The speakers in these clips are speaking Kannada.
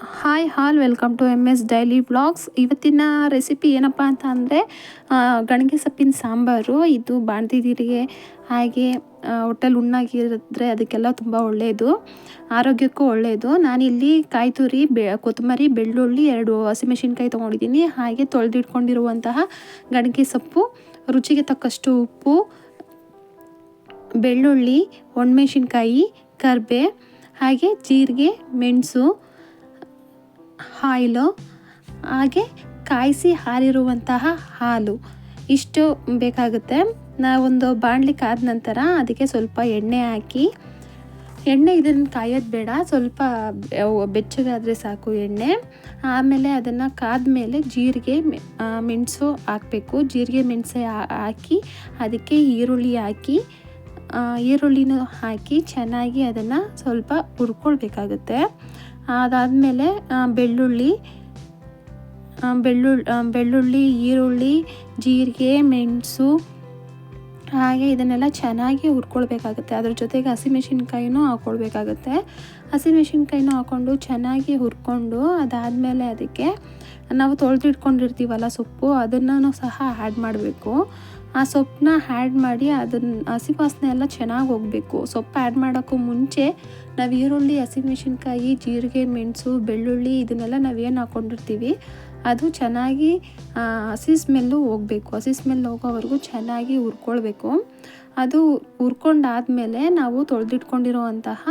Hi all, welcome to M S daily blogs ಇವತ್ತಿನ ರೆಸಿಪಿ ಏನಪ್ಪ ಅಂತ ಅಂದರೆ ಗಣಗೆ ಸೊಪ್ಪಿನ ಸಾಂಬಾರು. ಇದು ಬಾಣದಿದಿರಿಗೆ ಹಾಗೆ ಹೊಟ್ಟೆಲ್ ಉಣ್ಣಾಗಿರಿದ್ರೆ ಅದಕ್ಕೆಲ್ಲ ತುಂಬ ಒಳ್ಳೆಯದು ಆರೋಗ್ಯಕ್ಕೂ ಒಳ್ಳೆಯದು ನಾನಿಲ್ಲಿ ಕಾಯಿ ತುರಿ, ಬೆ, ಕೊತ್ತಂಬರಿ, ಬೆಳ್ಳುಳ್ಳಿ ಎರಡು ಹಸಿಮೆಣಸಿನ್ಕಾಯಿ ತೊಗೊಂಡಿದ್ದೀನಿ. ಹಾಗೆ ತೊಳೆದಿಟ್ಕೊಂಡಿರುವಂತಹ ಗಣಗೆ ಸೊಪ್ಪು, ರುಚಿಗೆ ತಕ್ಕಷ್ಟು ಉಪ್ಪು, ಬೆಳ್ಳುಳ್ಳಿ, ಒಣಮೆಣಸಿನ್ಕಾಯಿ, ಕರ್ಬೆ, ಹಾಗೆ ಜೀರಿಗೆ, ಮೆಣಸು ಆಯಿಲು ಹಾಗೆ ಕಾಯಿಸಿ ಹಾರಿರುವಂತಹ ಹಾಲು. ಇಷ್ಟು ಬೇಕಾಗುತ್ತೆ. ನಾವೊಂದು ಬಾಣಲಿ ಕಾದ ನಂತರ ಅದಕ್ಕೆ ಸ್ವಲ್ಪ ಎಣ್ಣೆ ಹಾಕಿ, ಎಣ್ಣೆ ಇದನ್ನು ಕಾಯೋದು ಬೇಡ. ಸ್ವಲ್ಪ ಬೆಚ್ಚಗಾದರೆ ಸಾಕು ಎಣ್ಣೆ. ಆಮೇಲೆ ಅದನ್ನು ಕಾದ್ಮೇಲೆ ಜೀರಿಗೆ ಮೆಣಸು ಹಾಕಬೇಕು. ಜೀರಿಗೆ, ಮೆಣಸು ಹಾಕಿ ಅದಕ್ಕೆ ಈರುಳ್ಳಿ ಹಾಕಿ ಈರುಳ್ಳಿನೂ ಹಾಕಿ ಚೆನ್ನಾಗಿ ಅದನ್ನು ಸ್ವಲ್ಪ ಹುರ್ಕೊಳ್ಬೇಕಾಗುತ್ತೆ. ಅದಾದಮೇಲೆ ಬೆಳ್ಳುಳ್ಳಿ ಬೆಳ್ಳುಳ್ಳಿ ಬೆಳ್ಳುಳ್ಳಿ ಈರುಳ್ಳಿ ಜೀರಿಗೆ ಮೆಣಸು ಹಾಗೆ ಇದನ್ನೆಲ್ಲ ಚೆನ್ನಾಗಿ ಹುರ್ಕೊಳ್ಬೇಕಾಗುತ್ತೆ. ಅದ್ರ ಜೊತೆಗೆ ಹಸಿಮೆಣಸಿನ್ಕಾಯಿನೂ ಹಾಕ್ಕೊಳ್ಬೇಕಾಗುತ್ತೆ ಹಸಿಮೆಣಸಿನ್ಕಾಯಿನೂ ಹಾಕ್ಕೊಂಡು ಚೆನ್ನಾಗಿ ಹುರ್ಕೊಂಡು ಅದಾದಮೇಲೆ ಅದಕ್ಕೆ ನಾವು ತೊಳೆದಿಟ್ಕೊಂಡಿರ್ತೀವಲ್ಲ ಸೊಪ್ಪು, ಅದನ್ನು ಸಹ ಆ್ಯಡ್ ಮಾಡಬೇಕು. ಆ ಸೊಪ್ಪನ್ನ ಆ್ಯಡ್ ಮಾಡಿ ಅದನ್ನ ಹಸಿ ವಾಸನೆ ಎಲ್ಲ ಚೆನ್ನಾಗಿ ಹೋಗಬೇಕು. ಸೊಪ್ಪು ಆ್ಯಡ್ ಮಾಡೋಕ್ಕೂ ಮುಂಚೆ ನಾವು ಈರುಳ್ಳಿ ಹಸಿಮೆಣ್ಸಿನ್ಕಾಯಿ ಜೀರಿಗೆ, ಮೆಣಸು, ಬೆಳ್ಳುಳ್ಳಿ ಇದನ್ನೆಲ್ಲ ನಾವೇನು ಹಾಕ್ಕೊಂಡಿರ್ತೀವಿ ಅದು ಚೆನ್ನಾಗಿ ಹಸಿ ಸ್ಮೆಲ್ಲು ಹೋಗಬೇಕು. ಹಸಿ ಸ್ಮೆಲ್ ಹೋಗೋವರೆಗೂ ಚೆನ್ನಾಗಿ ಹುರ್ಕೊಳ್ಬೇಕು. ಅದು ಹುರ್ಕೊಂಡಾದಮೇಲೆ ನಾವು ತೊಳೆದಿಟ್ಕೊಂಡಿರುವಂತಹ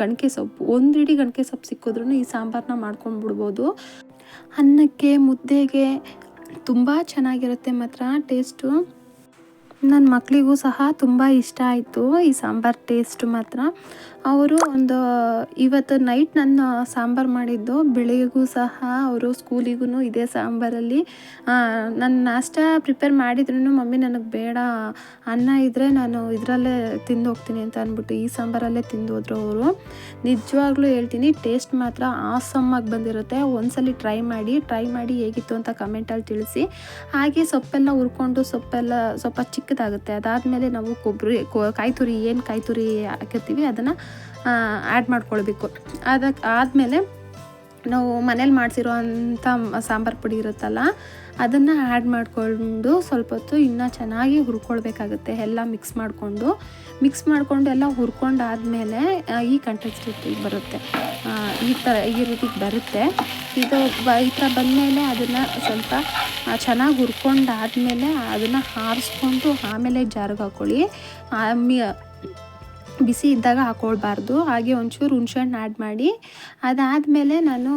ಗಣಕೆ ಸೊಪ್ಪು ಒಂದು ಇಡೀ ಗಣಕೆ ಸೊಪ್ಪು ಸಿಕ್ಕಿದ್ರೂ ಈ ಸಾಂಬಾರನ್ನ ಮಾಡ್ಕೊಂಡ್ಬಿಡ್ಬೋದು ಅನ್ನಕ್ಕೆ, ಮುದ್ದೆಗೆ ತುಂಬ ಚೆನ್ನಾಗಿರುತ್ತೆ ಮಾತ್ರ ಟೇಸ್ಟು. ನನ್ನ ಮಕ್ಕಳಿಗೂ ಸಹ ತುಂಬ ಇಷ್ಟ ಆಯಿತು ಈ ಸಾಂಬಾರು ಟೇಸ್ಟ್ ಮಾತ್ರ. ಅವರು ಒಂದು, ಇವತ್ತು ನೈಟ್ ನನ್ನ ಸಾಂಬಾರು ಮಾಡಿದ್ದು ಬೆಳಿಗ್ಗೆಗೂ ಸಹ ಅವರು ಸ್ಕೂಲಿಗೂ ಇದೇ ಸಾಂಬಾರಲ್ಲಿ. ನನ್ನ ನಾಷ್ಟ ಪ್ರಿಪೇರ್ ಮಾಡಿದ್ರೂ ಮಮ್ಮಿ ನನಗೆ ಬೇಡ, ಅನ್ನ ಇದ್ದರೆ ನಾನು ಇದರಲ್ಲೇ ತಿಂದು ಹೋಗ್ತೀನಿ ಅಂತ ಅಂದ್ಬಿಟ್ಟು ಈ ಸಾಂಬಾರಲ್ಲೇ ತಿಂದು ಹೋದ್ರು ಅವರು. ನಿಜವಾಗ್ಲೂ ಹೇಳ್ತೀನಿ ಟೇಸ್ಟ್ ಮಾತ್ರ ಆಸಮ್ಮಾಗಿ ಬಂದಿರುತ್ತೆ. ಒಂದ್ಸಲಿ ಟ್ರೈ ಮಾಡಿ ಟ್ರೈ ಮಾಡಿ ಹೇಗಿತ್ತು ಅಂತ ಕಮೆಂಟಲ್ಲಿ ತಿಳಿಸಿ. ಹಾಗೆ ಸೊಪ್ಪೆಲ್ಲ ಹುರ್ಕೊಂಡು, ಸೊಪ್ಪೆಲ್ಲ, ಸ್ವಲ್ಪ ಚಿಕ್ಕದಾಗುತ್ತೆ ಅದಾದಮೇಲೆ ನಾವು ಕೊಬ್ಬರಿ ಕಾಯಿ ತುರಿ ಏನು ಕಾಯಿ ತುರಿ ಹಾಕಿರ್ತೀವಿ, ಅದನ್ನು ಆ್ಯಡ್ ಮಾಡ್ಕೊಳ್ಬೇಕು. ಅದಕ್ಕೆ ಆದಮೇಲೆ ನಾವು ಮನೇಲಿ ಮಾಡಿಸಿರೋ ಅಂಥ ಸಾಂಬಾರು ಪುಡಿ ಇರುತ್ತಲ್ಲ, ಅದನ್ನು ಆ್ಯಡ್ ಮಾಡಿಕೊಂಡು ಸ್ವಲ್ಪ ಹೊತ್ತು ಇನ್ನೂ ಚೆನ್ನಾಗಿ ಹುರ್ಕೊಳ್ಬೇಕಾಗುತ್ತೆ. ಎಲ್ಲ ಮಿಕ್ಸ್ ಮಾಡಿಕೊಂಡು. ಮಿಕ್ಸ್ ಮಾಡಿಕೊಂಡು ಎಲ್ಲ ಹುರ್ಕೊಂಡಾದಮೇಲೆ ಈ ಕಂಟೆಕ್ಸ್ಟಿಗೆ ಬರುತ್ತೆ. ಈ ಥರ ಈ ರೀತಿಗೆ ಬರುತ್ತೆ. ಇದು ಈ ಥರ ಬಂದಮೇಲೆ ಅದನ್ನು ಸ್ವಲ್ಪ ಚೆನ್ನಾಗಿ ಹುರ್ಕೊಂಡಾದಮೇಲೆ ಅದನ್ನು ಹಾರಿಸ್ಕೊಂಡು ಆಮೇಲೆ ಜಾರಿಗೆ ಹಾಕ್ಕೊಳ್ಳಿ ಬಿಸಿ ಇದ್ದಾಗ ಹಾಕ್ಕೊಳ್ಬಾರ್ದು ಹಾಗೆ ಒಂಚೂರು ಹುಣ್ಸೆಹಣ್ಣು ಆ್ಯಡ್ ಮಾಡಿ. ಅದಾದಮೇಲೆ ನಾನು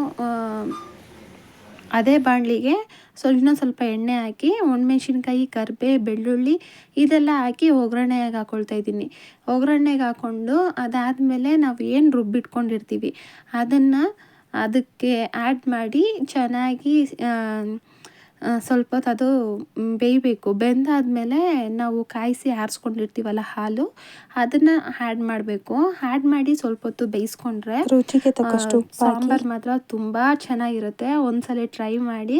ಅದೇ ಬಾಣಲಿಗೆ ಸ್ವಲ್ಪ ಇನ್ನೊಂದು ಸ್ವಲ್ಪ ಎಣ್ಣೆ ಹಾಕಿ, ಒಣಮೆಣ್ಸಿನ್ಕಾಯಿ, ಕರಿಬೇ, ಬೆಳ್ಳುಳ್ಳಿ ಇದೆಲ್ಲ ಹಾಕಿ ಒಗ್ಗರಣೆಗೆ ಹಾಕ್ಕೊಳ್ತಾ ಇದ್ದೀನಿ. ಒಗ್ಗರಣೆಗೆ ಹಾಕ್ಕೊಂಡು ಅದಾದಮೇಲೆ ನಾವು ಏನು ರುಬ್ಬಿಟ್ಕೊಂಡಿರ್ತೀವಿ, ಅದನ್ನು ಅದಕ್ಕೆ ಆ್ಯಡ್ ಮಾಡಿ ಚೆನ್ನಾಗಿ ಸ್ವಲ್ಪ ಹೊತ್ತು ಅದು ಬೇಯಬೇಕು. ಬೆಂದಾದಮೇಲೆ ನಾವು ಕಾಯಿಸಿ ಆರಿಸ್ಕೊಂಡಿರ್ತೀವಲ್ಲ ಹಾಲು ಅದನ್ನು ಆ್ಯಡ್ ಮಾಡಬೇಕು. ಆ್ಯಡ್ ಮಾಡಿ ಸ್ವಲ್ಪ ಹೊತ್ತು ಬೇಯಿಸ್ಕೊಂಡ್ರೆ ರುಚಿಗೆ ತಕ್ಕಷ್ಟು ಸಾಂಬಾರು ಮಾತ್ರ ತುಂಬ ಚೆನ್ನಾಗಿರುತ್ತೆ. ಒಂದ್ಸಲ ಟ್ರೈ ಮಾಡಿ.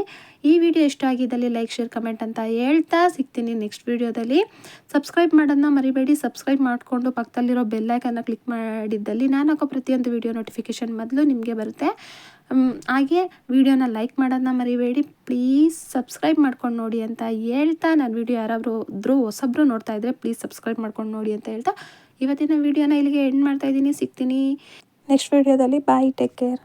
ಈ ವಿಡಿಯೋ ಇಷ್ಟ ಆಗಿದ್ದಲ್ಲಿ ಲೈಕ್ ಶೇರ್ ಕಮೆಂಟ್ ಅಂತ ಹೇಳ್ತಾ ಸಿಗ್ತೀನಿ ನೆಕ್ಸ್ಟ್ ವಿಡಿಯೋದಲ್ಲಿ. ಸಬ್ಸ್ಕ್ರೈಬ್ ಮಾಡೋದನ್ನ ಮರಿಬೇಡಿ. ಸಬ್ಸ್ಕ್ರೈಬ್ ಮಾಡಿಕೊಂಡು ಪಕ್ಕದಲ್ಲಿರೋ ಬೆಲ್ಲೈಕನ್ನ ಕ್ಲಿಕ್ ಮಾಡಿದ್ದಲ್ಲಿ ನಾನು ಹಾಕೋ ಪ್ರತಿಯೊಂದು ವಿಡಿಯೋ ನೋಟಿಫಿಕೇಶನ್ ಮೊದಲು ನಿಮಗೆ ಬರುತ್ತೆ. ಹಾಗೆ ವಿಡಿಯೋನ ಲೈಕ್ ಮಾಡೋದನ್ನ ಮರಿಬೇಡಿ. ಪ್ಲೀಸ್ ಸಬ್ಸ್ಕ್ರೈಬ್ ಮಾಡ್ಕೊಂಡು ನೋಡಿ ಅಂತ ಹೇಳ್ತಾ ನಾನು ವಿಡಿಯೋ ಯಾರಾದರೂ ಇದ್ರೂ ಹೊಸಬ್ರು ನೋಡ್ತಾ ಇದ್ದರೆ ಪ್ಲೀಸ್ ಸಬ್ಸ್ಕ್ರೈಬ್ ಮಾಡ್ಕೊಂಡು ನೋಡಿ ಅಂತ ಹೇಳ್ತಾ. ಇವತ್ತಿನ ವಿಡಿಯೋನ ಇಲ್ಲಿಗೆ ಎಂಡ್ ಮಾಡ್ತಾ ಇದ್ದೀನಿ. ಸಿಗ್ತೀನಿ. ನೆಕ್ಸ್ಟ್ ವಿಡಿಯೋದಲ್ಲಿ ಬಾಯ್ ಟೇಕ್ ಕೇರ್